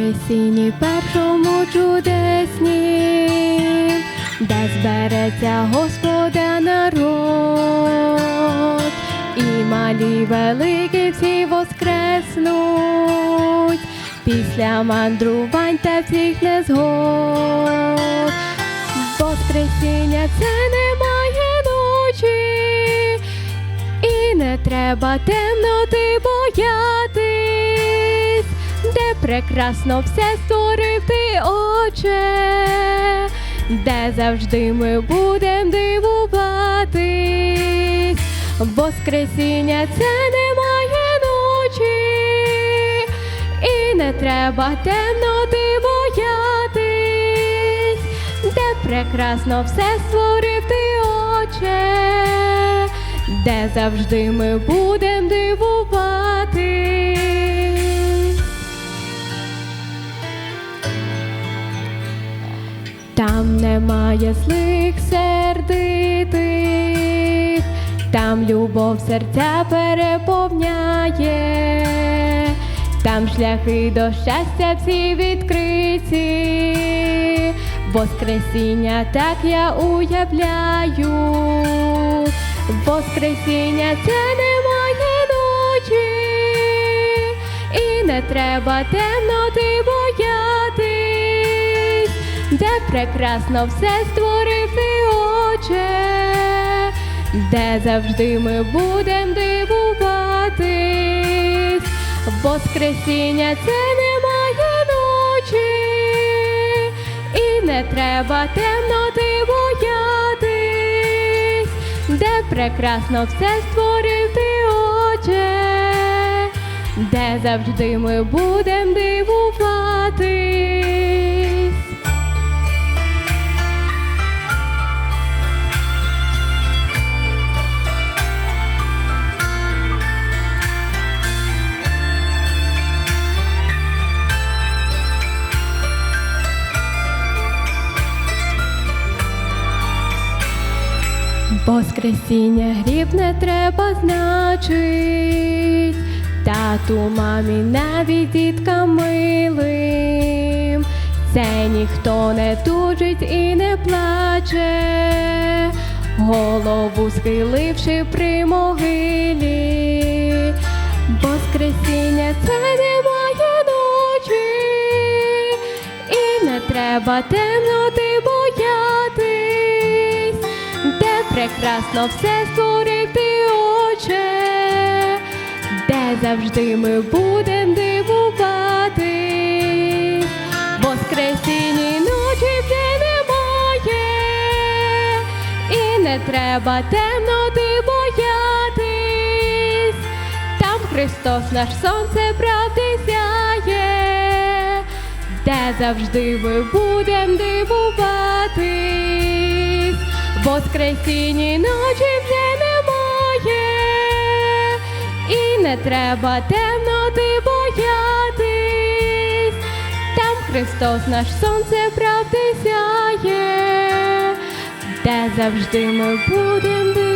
Воскресінні першому чудесні, де збереться Господа народ, і малі великі всі воскреснуть, після мандрувань та всіх незгод. Воскресіння це немає ночі, і не треба темноти боятись, де прекрасно все створив ти, Отче, де завжди ми будем дивуватись. Воскресіння це немає ночі, і не треба темноти боятись, де прекрасно все створив ти, Отче, де завжди ми будем дивуватись. Там немає злих сердитих, там любов серця переповняє, там шляхи до щастя всі відкриті, Воскресіння так я уявляю, Воскресіння це немає ночі, і не треба темноти боятись, де прекрасно все створив ти, Отче, де завжди ми будем дивуватись, Воскресіння це немає ночі, і не треба темноти боятись, де прекрасно все створив ти, Отче, де завжди ми будем дивуватись. Воскресіння гріб не треба значить, тату, мамі, навіть діткам милим. Це ніхто не тужить і не плаче, голову схиливши при могилі. Воскресіння це немає ночі, і не треба темноти прекрасно все створив ти, Отче, де завжди ми будем дивуватись, Воскресінні ночі вже немає, і не треба темноти боятись, там Христос наш сонце правди сяє, де завжди ми будем дивуватись, Воскресінні ночі вже немає, і не треба темноти боятись, там Христос наш сонце правди сяє, де завжди ми будем дивуватись.